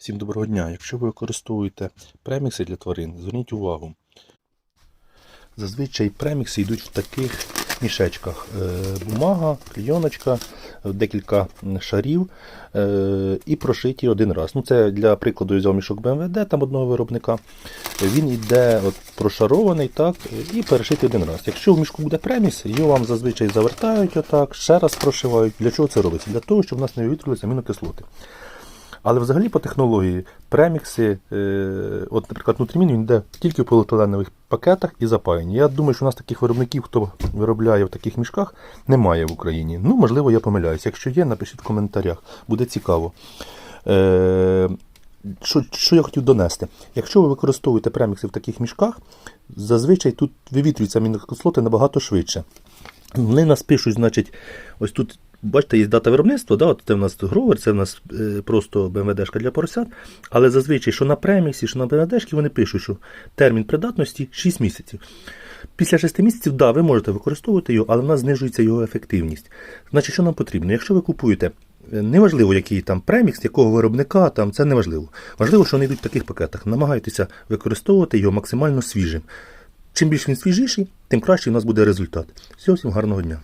Всім доброго дня. Якщо ви використовуєте премікси для тварин, зверніть увагу. Зазвичай премікси йдуть в таких мішечках. Е, Бумага, клейоночка, е, декілька шарів е, і прошиті один раз. Ну, це для прикладу я взяв мішок БМВД, там одного виробника. Він йде от, прошарований так, і перешитий один раз. Якщо в мішку буде премікс, його вам зазвичай завертають отак, ще раз прошивають. Для чого це робиться? Для того, щоб в нас не вивітрилися амінокислоти. Але взагалі по технології премікси, е, от, наприклад, нутрімін він йде тільки в поліетиленових пакетах і запаяні. Я думаю, що у нас таких виробників, хто виробляє в таких мішках, немає в Україні. Ну, можливо, я помиляюсь. Якщо є, напишіть в коментарях, буде цікаво. Е, що, що я хотів донести? Якщо ви використовуєте премікси в таких мішках, зазвичай тут вивітрюються амінокислоти набагато швидше. Вони нас пишуть, значить, ось тут, бачите, є дата виробництва, да, от це в нас гровер, це в нас е, просто БМВДшка для поросят. Але зазвичай, що на преміксі, що на БМВДшки, вони пишуть, що термін придатності 6 місяців. Після 6 місяців, да, ви можете використовувати його, але в нас знижується його ефективність. Значить, що нам потрібно? Якщо ви купуєте, е, неважливо, який там премікс, якого виробника, там, це неважливо. Важливо, що вони йдуть в таких пакетах. Намагайтеся використовувати його максимально свіжим. Чим більш він свіжіший, тим краще у нас буде результат. Всього всім гарного дня.